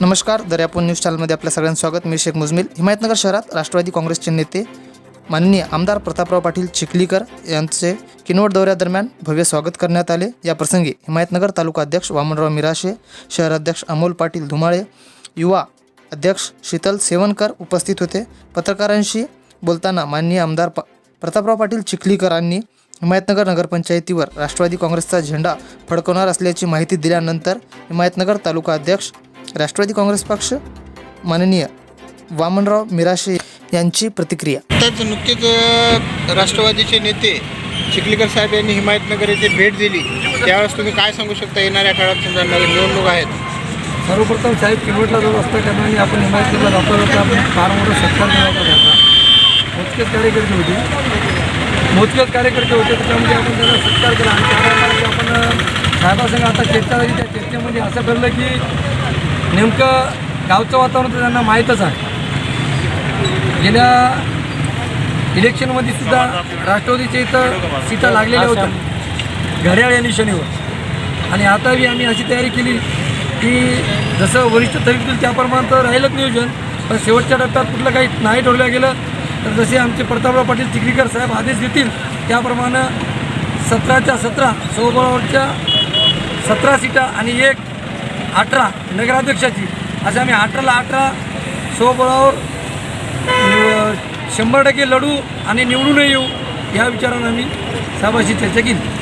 नमस्कार दर्यापूर न्यूज चॅनलमध्ये आपल्या सगळ्यांचं स्वागत. मी शेख मुजमिल. हिमायतनगर शहरात राष्ट्रवादी काँग्रेसचे नेते माननीय आमदार प्रतापराव पाटील चिखलीकर यांचे किनवट दौऱ्यादरम्यान भव्य स्वागत करण्यात आले. या प्रसंगी हिमायतनगर तालुका अध्यक्ष वामनराव मिराशे शहराध्यक्ष अमोल पाटील धुमाळे युवा अध्यक्ष शीतल सेवनकर उपस्थित होते. पत्रकारांशी बोलताना माननीय आमदार प प्रतापराव पाटील चिखलीकरांनी हिमायतनगर नगरपंचायतीवर राष्ट्रवादी काँग्रेसचा झेंडा फडकवणार असल्याची माहिती दिल्यानंतर हिमायतनगर तालुका अध्यक्ष राष्ट्रवादी काँग्रेस पक्ष माननीय वामनराव मिराशे यांची प्रतिक्रिया. आताच नुकतेच राष्ट्रवादीचे नेते चिखलीकर साहेब यांनी हिमायतनगर येथे भेट दिली. त्यावेळेस तुम्ही काय सांगू शकता? येणाऱ्या काळात समजा नवीन निवडणूक आहेत. सर्वप्रथम साहेब किनवटला जो रस्ता करणारी आपण हिमायतला जाता जाता आपण फार मोठा सत्कार मोजकेच कार्यकर्ते होते. मोजकेच कार्यकर्ते होते त्याच्यामध्ये आपण त्याला सत्कार केला. आणि त्याप्रमाणे आपण साहेबासंग आता चर्चा झाली. त्या चर्चेमध्ये असं ठरलं की नेमकं गावचं वातावरण तर त्यांना माहीतच आहे. गेल्या इलेक्शनमध्ये सुद्धा राष्ट्रवादीच्या इथं सीटा लागलेल्या होत्या. घड्याळ या निशाणीवर. आणि आता बी आम्ही अशी तयारी केली की जसं वरिष्ठ ठरवतील त्याप्रमाणे तर राहिलंच नियोजन पण शेवटच्या टप्प्यात कुठलं काही नाही ठरवलं गेलं तर जसे आमचे प्रतापराव पाटील चिखलीकर साहेब आदेश देतील त्याप्रमाणे सतराच्या सतरा सोबळावरच्या सतरा सीटा आणि एक अठरा नगराध्यक्षाची. असं आम्ही अठराला अठरा सोबळावर शंभर टक्के लढू आणि निवडूनही येऊ या विचारानं आम्ही साहेबाशी चर्चा केली.